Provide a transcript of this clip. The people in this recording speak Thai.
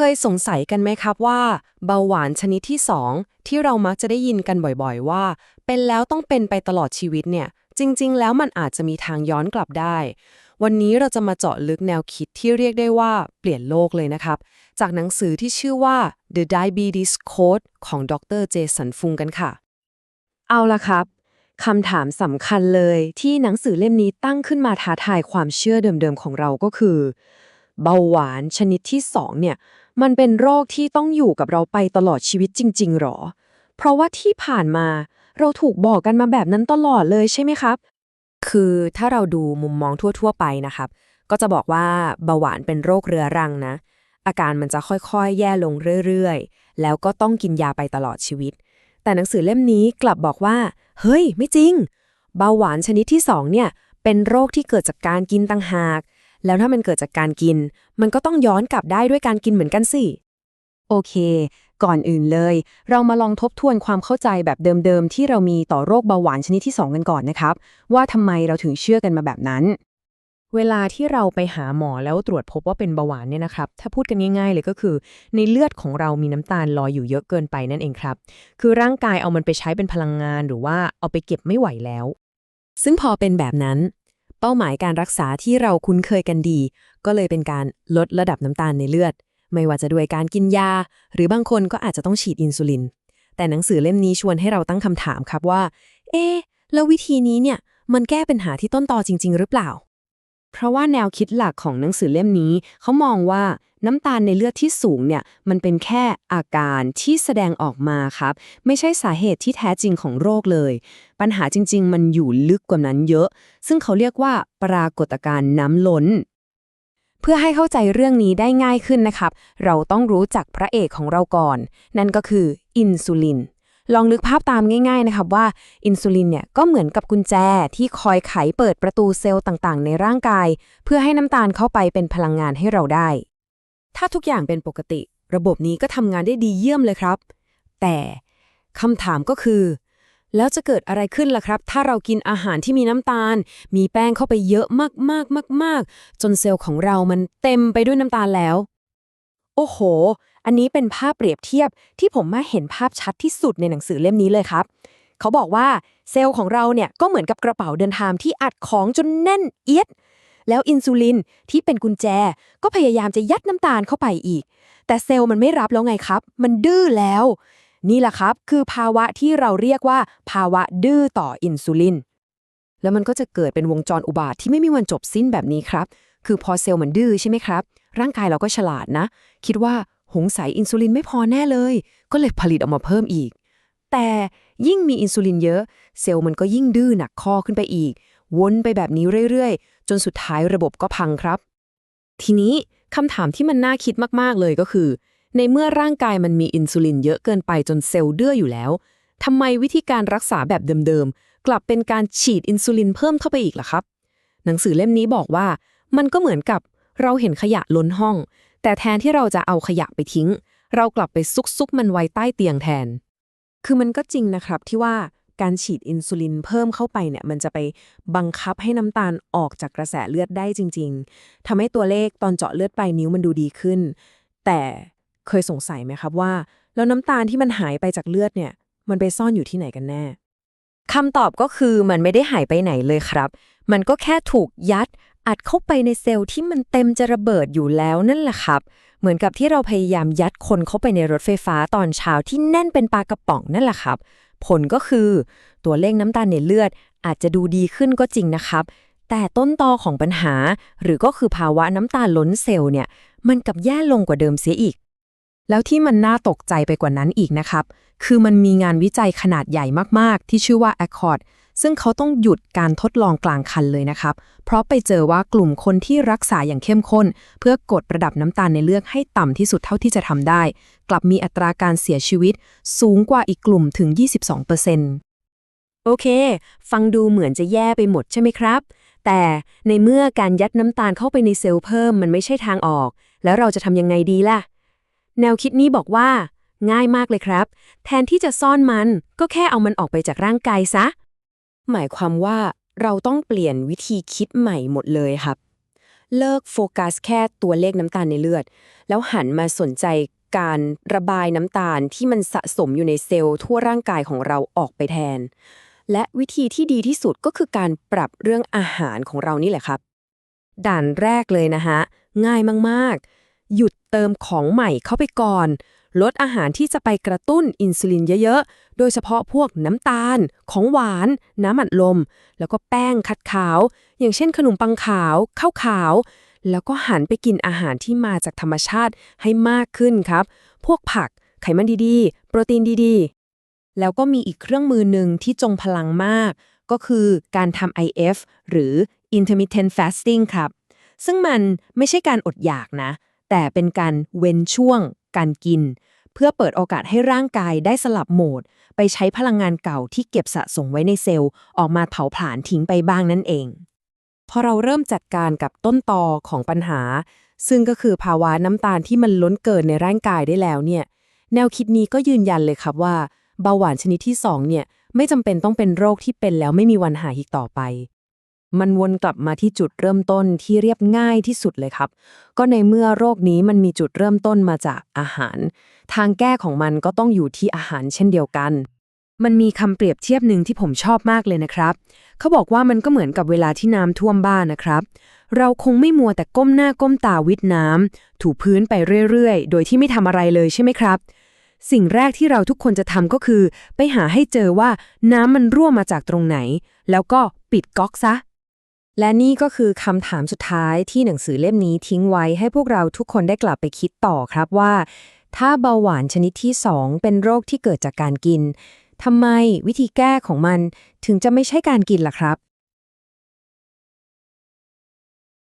เคยสงสัยกันไหมครับว่า เบาหวานชนิดที่ 2 ที่เรามักจะได้ยินกันบ่อยๆว่า เป็นแล้วต้องเป็นไปตลอดชีวิตเนี่ย จริง ๆ แล้วมันอาจจะมีทางย้อนกลับได้ วันนี้เราจะมาเจาะลึกแนวคิดที่เรียกได้ว่าเปลี่ยนโลกเลยนะครับ จากหนังสือที่ชื่อว่า The Diabetes Code ของดรเจสันฟุงกันค่ะ เอาละครับคำถามสำคัญเลยที่หนังสือเล่มนี้ตั้งขึ้นมาท้าทายความเชื่อเดิมๆของเราก็คือเบาหวานชนิดที่ 2 เนี่ย มันเป็นโรคที่ต้องอยู่กับเราไปตลอดชีวิตจริง ๆ หรอ เพราะว่าที่ผ่านมาเราถูกบอกกันมาแบบนั้นตลอดเลยใช่ไหมครับ คือถ้าเราดูมุมมองทั่ว ๆ ไปนะครับ ก็จะบอกว่าเบาหวานเป็นโรคเรื้อรังนะ อาการมันจะค่อยๆ แย่ลงเรื่อยๆ แล้วก็ต้องกินยาไปตลอดชีวิต แต่หนังสือเล่มนี้กลับบอกว่า เฮ้ย ไม่จริง เบาหวานชนิดที่2เนี่ยเป็นโรคที่เกิดจากการกินต่างหาก แล้วถ้ามันเกิดจากการกิน มันก็ต้องย้อนกลับได้ด้วยการกินเหมือนกันสิ โอเค ก่อนอื่นเลย เรามาลองทบทวนความเข้าใจแบบเดิมๆ ที่เรามีต่อโรคเบาหวานชนิดที่ 2 กันก่อนนะครับ ว่าทำไมเราถึงเชื่อกันมาแบบนั้น เวลาที่เราไปหาหมอแล้วตรวจพบว่าเป็นเบาหวานเนี่ยนะครับ ถ้าพูดกันง่ายๆเลยก็คือ ในเลือดของเรามีน้ำตาลลอยอยู่เยอะเกินไปนั่นเองครับ คือร่างกายเอามันไปใช้เป็นพลังงานหรือว่าเอาไปเก็บไม่ไหวแล้ว ซึ่งพอเป็นแบบนั้น เป้าหมายการรักษาที่เราคุ้นเคยกันดี ก็เลยเป็นการลดระดับน้ำตาลในเลือด ไม่ว่าจะด้วยการกินยา หรือบางคนก็อาจจะต้องฉีดอินซูลิน แต่หนังสือเล่มนี้ชวนให้เราตั้งคำถามครับว่า เอ๊ะแล้ววิธีนี้เนี่ย มันแก้ปัญหาที่ต้นตอจริง ๆ หรือเปล่า เพราะว่าแนวคิดหลักของหนังสือเล่มนี้ เขามองว่า น้ำตาลในเลือดที่สูงเนี่ยมันเป็นแค่อาการที่แสดงออกมาครับ ไม่ใช่สาเหตุที่แท้จริงของโรคเลย ปัญหาจริง ๆ มันอยู่ลึกกว่านั้นเยอะ ซึ่งเขาเรียกว่าปรากฏการณ์น้ำล้น เพื่อให้เข้าใจเรื่องนี้ได้ง่ายขึ้นนะครับ เราต้องรู้จักพระเอกของเราก่อน นั่นก็คืออินซูลินลองนึกภาพตามง่าย ๆ นะครับว่าอินซูลินเนี่ยก็เหมือนกับกุญแจที่คอยไขเปิดประตูเซลล์ต่างๆ ในร่างกาย เพื่อให้น้ำตาลเข้าไปเป็นพลังงานให้เราได้ ถ้าทุกอย่างเป็นปกติ ระบบนี้ก็ทำงานได้ดีเยี่ยมเลยครับ แต่คำถามก็คือ แล้วจะเกิดอะไรขึ้นล่ะครับ ถ้าเรากินอาหารที่มีน้ำตาล มีแป้งเข้าไปเยอะมากๆมากๆจนเซลล์ของเรามันเต็มไปด้วยน้ำตาลแล้ว โอ้โห อันนี้เป็นภาพเปรียบเทียบที่ผมมาเห็นภาพชัดที่สุดในหนังสือเล่มนี้เลยครับ เขาบอกว่าเซลล์ของเราเนี่ยก็เหมือนกับกระเป๋าเดินทางที่อัดของจนแน่นเอียด แล้วอินซูลินที่เป็นกุญแจ ก็พยายามจะยัดน้ำตาลเข้าไปอีก แต่เซลล์มันไม่รับแล้วไงครับ มันดื้อแล้ว นี่แหละครับ คือภาวะที่เราเรียกว่า ภาวะดื้อต่ออินซูลิน แล้วมันก็จะเกิดเป็นวงจรอุบาทที่ไม่มีวันจบสิ้นแบบนี้ครับ คือพอเซลล์มันดื้อใช่ไหมครับ ร่างกายเราก็ฉลาดนะ คิดว่าหงสัยอินซูลินไม่พอแน่เลย ก็เลยผลิตออกมาเพิ่มอีก แต่ยิ่งมีอินซูลินเยอะ เซลล์มันก็ยิ่งดื้อหนักข้อขึ้นไปอีก วนไปแบบนี้เรื่อย จนสุดท้ายระบบก็พังครับ ทีนี้คำถามที่มันน่าคิดมาก ๆ เลยก็คือ ในเมื่อร่างกายมันมีอินซูลินเยอะเกินไปจนเซลล์เดื้ออยู่แล้วทำไมวิธีการรักษาแบบเดิมๆ กลับเป็นการฉีดอินซูลินเพิ่มเข้าไปอีกล่ะครับ หนังสือเล่มนี้บอกว่า มันก็เหมือนกับเราเห็นขยะล้นห้อง แต่แทนที่เราจะเอาขยะไปทิ้ง เรากลับไปซุกซุกมันไว้ใต้เตียงแทน คือมันก็จริงนะครับที่ว่า การฉีดอินซูลินเพิ่มเข้าไปเนี่ยมันจะไปบังคับให้น้ำตาลออกจากกระแสเลือดได้จริง ๆทำให้ตัวเลขตอนเจาะเลือดปลายนิ้วมันดูดีขึ้น แต่เคยสงสัยไหมครับว่า แล้วน้ำตาลที่มันหายไปจากเลือดเนี่ย มันไปซ่อนอยู่ที่ไหนกันแน่คำตอบก็คือมันไม่ได้หายไปไหนเลยครับ มันก็แค่ถูกยัด อัดเข้าไปในเซลล์ที่มันเต็มจะระเบิดอยู่แล้วนั่นแหละครับ เหมือนกับที่เราพยายามยัดคนเข้าไปในรถไฟฟ้าตอนเช้าที่แน่นเป็นปลากระป๋องนั่นแหละครับ ผลก็คือ ตัวเลขน้ำตาลในเลือดอาจจะดูดีขึ้นก็จริงนะครับ แต่ต้นตอของปัญหา หรือก็คือภาวะน้ำตาลล้นเซลล์เนี่ย มันกับแย่ลงกว่าเดิมเสียอีก แล้วที่มันน่าตกใจไปกว่านั้นอีกนะครับ คือมันมีงานวิจัยขนาดใหญ่มากๆ ที่ชื่อว่า Accord ซึ่งเขาต้องหยุดการทดลองกลางคันเลยนะครับ เพราะไปเจอว่ากลุ่มคนที่รักษาอย่างเข้มข้น เพื่อกดระดับน้ำตาลในเลือดให้ต่ำที่สุดเท่าที่จะทำได้ กลับมีอัตราการเสียชีวิต สูงกว่าอีกกลุ่มถึง 22%โอเค ฟังดูเหมือนจะแย่ไปหมดใช่ไหมครับ แต่ในเมื่อการยัดน้ำตาลเข้าไปในเซลล์เพิ่มมันไม่ใช่ทางออก แล้วเราจะทำยังไงดีล่ะ แนวคิดนี้บอกว่า ง่ายมากเลยครับ แทนที่จะซ่อนมันก็แค่เอามันออกไปจากร่างกายซะ หมายความว่าเราต้องเปลี่ยนวิธีคิดใหม่หมดเลยครับ เลิกโฟกัสแค่ตัวเลขน้ำตาลในเลือด แล้วหันมาสนใจการระบายน้ำตาลที่มันสะสมอยู่ในเซลล์ทั่วร่างกายของเราออกไปแทน และวิธีที่ดีที่สุดก็คือการปรับเรื่องอาหารของเรานี่แหละครับ ด่านแรกเลยนะฮะง่ายมากๆ หยุดเติมของใหม่เข้าไปก่อน ลดอาหารที่จะไปกระตุ้นอินซูลินเยอะๆ โดยเฉพาะพวกน้ำตาล ของหวาน น้ำอัดลม แล้วก็แป้งคัดขาว อย่างเช่นขนมปังขาว ข้าวขาว แล้วก็หันไปกินอาหารที่มาจากธรรมชาติให้มากขึ้นครับ พวกผัก ไขมันดีๆ โปรตีนดีๆ แล้วก็มีอีกเครื่องมือหนึ่งที่จงพลังมาก ก็คือการทำ IF หรือ intermittent fasting ครับ ซึ่งมันไม่ใช่การอดอยากนะ แต่เป็นการเว้นช่วง การกิน เพื่อเปิดโอกาสให้ร่างกายได้สลับโหมด ไปใช้พลังงานเก่าที่เก็บสะสมไว้ในเซลล์ ออกมาเผาผลาญทิ้งไปบ้างนั่นเอง พอเราเริ่มจัดการกับต้นตอของปัญหา ซึ่งก็คือภาวะน้ำตาลที่มันล้นเกินในร่างกายได้แล้วเนี่ย แนวคิดนี้ก็ยืนยันเลยครับว่าเบาหวานชนิดที่2เนี่ยไม่จำเป็นต้องเป็นโรคที่เป็นแล้วไม่มีวันหายอีกต่อไป มันวนกลับมาที่จุดเริ่มต้นที่เรียบง่ายที่สุดเลยครับ ก็ในเมื่อโรคนี้มันมีจุดเริ่มต้นมาจากอาหาร ทางแก้ของมันก็ต้องอยู่ที่อาหารเช่นเดียวกัน มันมีคำเปรียบเทียบหนึ่งที่ผมชอบมากเลยนะครับ เขาบอกว่ามันก็เหมือนกับเวลาที่น้ำท่วมบ้านนะครับ เราคงไม่มัวแต่ก้มหน้าก้มตาวิดน้ำถูพื้นไปเรื่อยๆ โดยที่ไม่ทำอะไรเลยใช่ไหมครับสิ่งแรกที่เราทุกคนจะทำก็คือ ไปหาให้เจอว่าน้ำมันรั่วมาจากตรงไหน แล้วก็ปิดก๊อกซะ และนี่ก็คือคำถามสุดท้ายที่หนังสือเล่มนี้ทิ้งไว้ให้พวกเราทุกคนได้กลับไปคิดต่อครับว่า ถ้าเบาหวานชนิดที่ 2 เป็นโรคที่เกิดจากการกินทำไมวิธีแก้ของมันถึงจะไม่ใช่การกินล่ะครับ